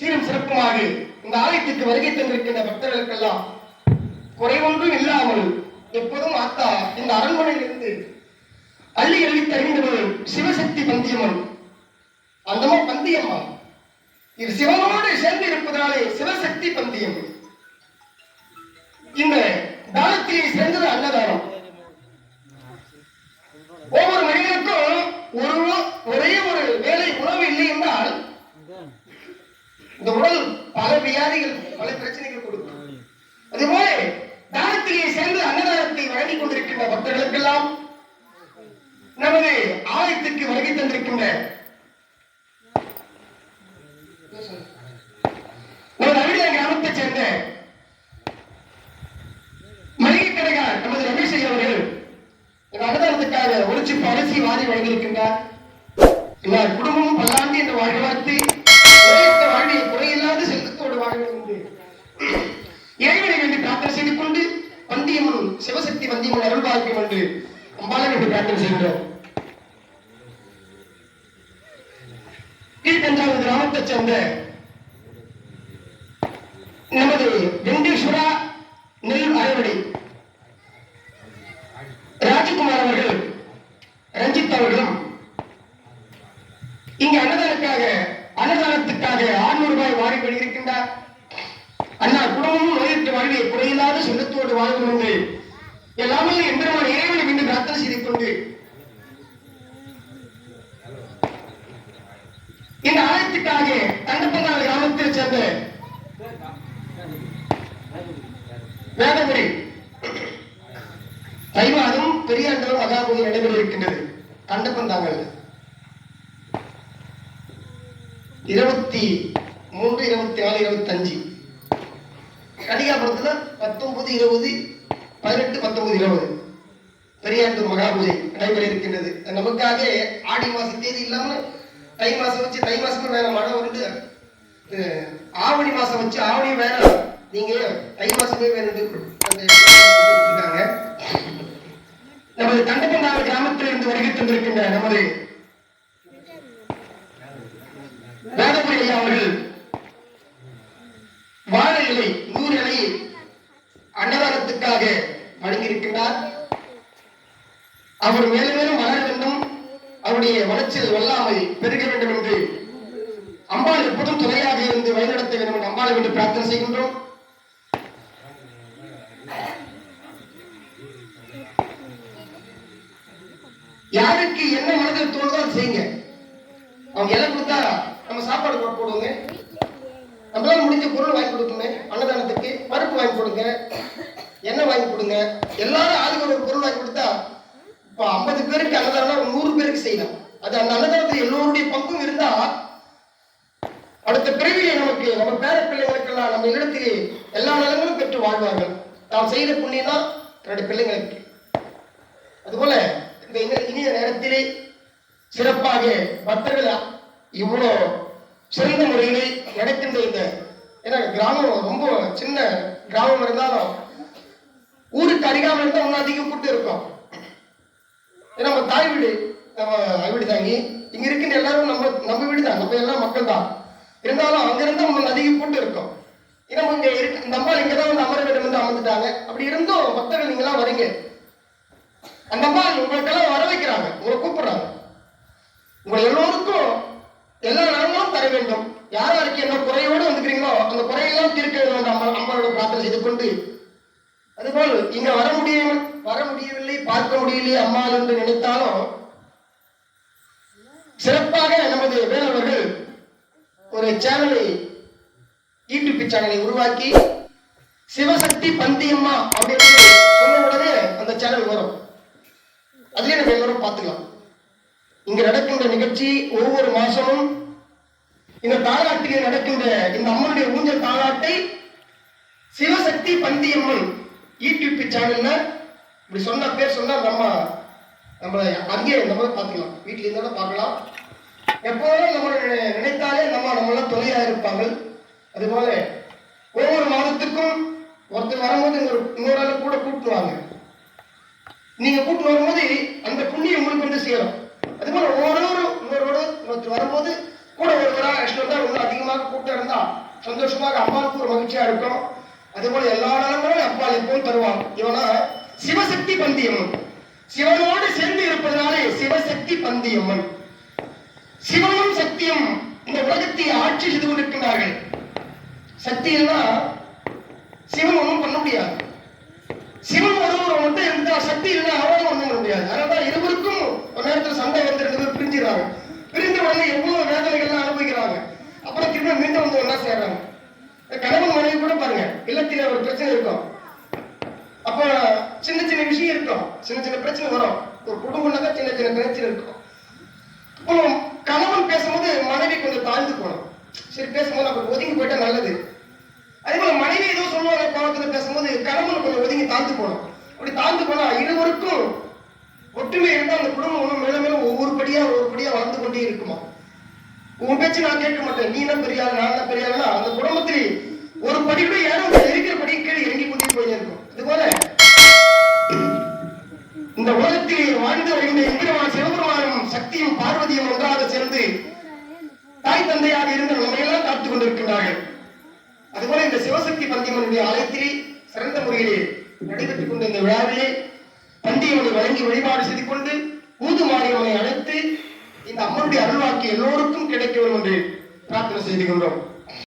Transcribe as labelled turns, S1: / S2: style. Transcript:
S1: சீரும் சிறப்புமாக இந்த ஆலயத்திற்கு வருகை தந்திருக்கின்ற பக்தர்களுக்கெல்லாம் குறைவொன்றும் இல்லாமல் எப்போதும் ஆத்தா இந்த அரண்மனையிலிருந்து அள்ளி அள்ளி தருகின்றவர் சிவசக்தி பந்தியம்மன் அந்தமா பந்தியம்மா. இது சிவனோடு சேர்ந்து இருப்பதனாலே சிவசக்தி பந்தியம். இந்த தானத்திலே சேர்ந்தது அன்னதானம் ஒவ்வொரு மனிதனுக்கும் ஒரு உண- ஒரே ஒரு வேலை உணவு இல்லை என்றால் இந்த உடல் பல வியாதிகள் பல பிரச்சனைகள் கொடுக்கும் அதுபோல தானத்திலே சேர்ந்து அன்னதானத்தை வழங்கிக் பக்தர்களுக்கெல்லாம் நமது ஆலயத்திற்கு வருகை தந்திருக்கின்ற ஒரு அவிழா கிராமத்தைச் சேர்ந்த மளிகை கடைக்கார் நமது ரமேஷ் அவர்கள் இந்த அன்னதானத்துக்காக ஒளிச்சு அரிசி வாரி வழங்கியிருக்கின்றார். எல்லா குடும்பமும் பல்லாண்டு என்று வாழ்க வாழ்த்து உழைத்த வாழ்வியை குறையில்லாத செல்வத்தோடு வாழ வேண்டும் என்று இறைவனை வேண்டி பிரார்த்தனை செய்து கொண்டு வந்தியம்மன் சிவசக்தி வந்தியம்மன் அருள் வாழ்க்கும் என்று அம்பாலை பிரார்த்தனை செய்கிறோம் கீழ்கஞ்சாவது கிராமத்தைச் சேர்ந்த நமது வெங்கடேஸ்வரா நெல் அறுவடை ராஜ்குமார் அவர்கள் ரஞ்சித் அவர்களும் இங்க அன்னதானத்துக்காக அன்னதானத்துக்காக 600 ரூபாய் வாரி வெளியிருக்கின்றார் அண்ணா குடும்பமும் நோயிட்டு வாழ்வியை குறையில்லாத சொந்தத்தோடு வாழும் என்று எல்லாமே சத்தம் இறைவனை செய்து கொண்டு. இந்த ஆலயத்துக்காக தண்டப்பந்தாள் கிராமத்தில் சேர்ந்த வேதபுரி தைவாதம் பெரியாண்டவர் மகாபூஜை நடைபெற இருக்கின்றது. கண்டப்பந்தாங்கல் இருபத்தி மூன்று இருபத்தி நாலு இருபத்தி அஞ்சு கடிகாபுரத்தில் பத்தொன்பது இருபது பதினெட்டு பத்தொன்பது இருபது. பெரியாண்டூர் மகாபூஜை நடைபெற இருக்கின்றது. நமக்காக ஆடி மாசம் தேதி இல்லாம தை மாசம் வச்சு தை மாசமும் வேற மழை வந்து அஹ், ஆவணி மாசம் வச்சு ஆவணி வேற நீங்க தை மாசமே வேணும் இருக்காங்க. நமது தண்டப்பந்தாள் கிராமத்தில் இருந்து வருகை தந்திருக்கின்ற நமது வேதபுரி ஐயா அவர்கள் வாழை இலை நூறு இலையை அன்னதானத்துக்காக வழங்கியிருக்கின்றார் அவர் மேலும் மேலும் வளர வேண்டும். அவருடைய வளர்ச்சியில் வல்லாமை பெருக வேண்டும் என்று அம்பாள் எப்போதும் துணையாக இருந்து வழிநடத்த வேண்டும் என்று அம்பாளை விட்டு பிரார்த்தனை செய்கின்றோம். யாருக்கு என்ன மனதில் தோணுதோ அதை செய்யுங்க. அவங்க எல்லாம் கொடுத்தா நம்ம சாப்பாடு போடுவோங்க நம்மளால முடிஞ்ச பொருள் வாங்கி கொடுக்குங்க அன்னதானத்துக்கு பருப்பு வாங்கி கொடுங்க. எண்ணெய் வாங்கி கொடுங்க. எல்லாரும் ஆளுக்கு ஒரு பொருள் வாங்கி கொடுத்தா இப்போ ஐம்பது பேருக்கு அன்னதானம் ஒரு நூறு பேருக்கு செய்யலாம் அது அந்த அன்னதானத்தில் எல்லோருடைய பங்கும் இருந்தா அடுத்த பிறவிலே நமக்கு நம்ம பேர பிள்ளைகளுக்கெல்லாம் நம்ம இல்லத்திலே எல்லா நலங்களும் பெற்று வாழ்வார்கள். நாம் செய்த புண்ணியம் தான் தன்னுடைய பிள்ளைங்களுக்கு. அதுபோல இந்த இனிய நேரத்திலே சிறப்பாக பக்தர்கள் இவ்வளோ சிறந்த முறையிலே நடக்கின்ற இந்த ஏன்னா கிராமம் ரொம்ப சின்ன கிராமம் இருந்தாலும் ஊருக்கு அருகாமல் இருந்தால் இன்னும் அதிகம் கூட்டு இருக்கும். ஏன்னா நம்ம தாய் வீடு நம்ம வீடு தாங்கி இங்க இருக்கின்ற எல்லாரும் நம்ம நம்ம வீடு தான் நம்ம எல்லாம் மக்கள் தான். இருந்தாலும் அங்கிருந்து நம்ம நதிக்கு கூட்டு இருக்கோம். ஏன்னா இங்க இருக்கு நம்ம இங்க தான் வந்து அமர வேண்டும் என்று அமர்ந்துட்டாங்க. அப்படி இருந்தும் பக்தர்கள் நீங்க எல்லாம் வரீங்க. அந்த அம்மா உங்களுக்கெல்லாம் வர வைக்கிறாங்க உங்களை கூப்பிடுறாங்க. உங்களை எல்லோருக்கும் எல்லா நலங்களும் தர வேண்டும். யார் யாருக்கு என்ன குறையோடு வந்துக்கிறீங்களோ அந்த குறையெல்லாம் தீர்க்க வேண்டும் என்று அம்மா அம்மாவோட பிரார்த்தனை செய்து கொண்டு அதுபோல் இங்க வர முடியும் வர முடியவில்லை பார்க்க முடியலையே அம்மா என்று நினைத்தாலும் சிறப்பாக நமது வேலவர்கள் ஒரு சேனலை யூடியூப் சேனலை உருவாக்கி சிவசக்தி பந்தியம்மா அப்படின்னு சொன்ன உடனே அந்த சேனல் வரும். அதுலயே நம்ம எல்லாரும் பார்த்துக்கலாம். இங்க நடக்கின்ற நிகழ்ச்சி ஒவ்வொரு மாசமும் இந்த தாலாட்டிலே நடக்கின்ற இந்த அம்மனுடைய ஊஞ்சல் தாலாட்டை சிவசக்தி பந்தியம்மன் யூடியூப் சேனல்ல இப்படி சொன்ன பேர் சொன்னா நம்ம நம்ம அங்கேயே நம்ம பார்த்துக்கலாம். வீட்டில் இருந்தாலும் பார்க்கலாம். எப்போதும் நம்ம நினை- நினைத்தாலே நம்ம நம்மளாம் துணையா இருப்பாங்க. அதுபோல ஒவ்வொரு மாதத்துக்கும் ஒருத்தர் வரும்போது இன்னொரு இன்னொரு ஆளு கூட கூட்டுவாங்க நீங்கள் கூட்டு வரும்போது அந்த புண்ணியம் உங்களுக்கு வந்து சேரும். அதுபோல ஒவ்வொரு இன்னொரு ஒருத்தர் வரும்போது கூட ஒருவராக எக்ஸ்ட்ரா இன்னும் அதிகமாக கூட்ட கூட்டம் சந்தோஷமாக அம்மாவுக்கு ஒரு மகிழ்ச்சியாக இருக்கும். அதே போல எல்லா நலங்களும் அப்பா எப்பவும் தருவான் இவனா சிவசக்தி பந்தியம்மன். சிவனோடு சேர்ந்து இருப்பதனாலே சிவசக்தி பந்தியம்மன். சிவனும் சக்தியும் இந்த உலகத்தை ஆட்சி செய்து கொண்டிருக்கிறார்கள் சக்தி இல்லைன்னா சிவன் ஒன்றும் பண்ண முடியாது. சிவன் ஒருவர் மட்டும் இருந்தா சக்தி இல்லைன்னா அவரும் ஒண்ணும் பண்ண முடியாது. அதனால இருவருக்கும் ஒரு நேரத்துல சண்டை வந்து ரெண்டு பேரும் பிரிஞ்சிடறாங்க பிரிஞ்ச உடனே எவ்வளவு வேதனைகள்லாம் அனுபவிக்கிறாங்க. அப்புறம் திரும்ப மீண்டும் வந்து ஒண்ணா சேர்றாங்க. கணவன் மனைவி கூட பாருங்க. இல்லத்தில ஒரு பிரச்சனை இருக்கும். அப்ப சின்ன சின்ன விஷயம் இருக்கும். சின்ன சின்ன பிரச்சனை வரும். ஒரு குடும்பம்னாக்கா சின்ன சின்ன பிரச்சனை இருக்கும். இப்போ கணவன் பேசும்போது மனைவி கொஞ்சம் தாழ்ந்து போகணும். சரி பேசும்போது நம்ம ஒதுங்கி போயிட்டா நல்லது. அதே போல மனைவி ஏதோ சொல்லுவாங்க கோபத்துல பேசும்போது கணவன் கொஞ்சம் ஒதுங்கி தாழ்ந்து போகணும். அப்படி தாழ்ந்து போனா இருவருக்கும் ஒற்றுமை இருந்தால் அந்த குடும்பம் இன்னும் மேலும் மேலும் ஒவ்வொரு படியா ஒவ்வொரு படியா வளர்ந்து கொண்டே இருக்குமா உன் பேச்சு நான் கேட்க மாட்டேன். நீ தான் பெரியாள் நான் தான் பெரியாள்னா அந்த குடும்பத்தில் ஒரு படி கூட யாரும் இருக்கிற படி கீழே இறங்கி கொண்டே போய் இருக்கும். இது போல இந்த உலகத்தில் வாழ்ந்து வருகின்ற இந்திரமான சிவபெருமானும் சக்தியும் பார்வதியும் ஒன்றாக சேர்ந்து தாய் தந்தையாக இருந்த நம்மையெல்லாம் காத்துக் கொண்டிருக்கின்றார்கள். அதுபோல இந்த சிவசக்தி பந்தியம்மனுடைய ஆலயத்தில் சிறந்த முறையிலே நடைபெற்றுக் கொண்ட இந்த விழாவிலே பந்தியம்மனை வழங்கி வழிபாடு செய்து கொண்டு ஊது மாரியம்மனை அழைத்து இந்த அம்மனுடைய அருள்வாக்கு எல்லோருக்கும் கிடைக்க வேண்டும் என்று பிரார்த்தனை செய்துகின்றோம்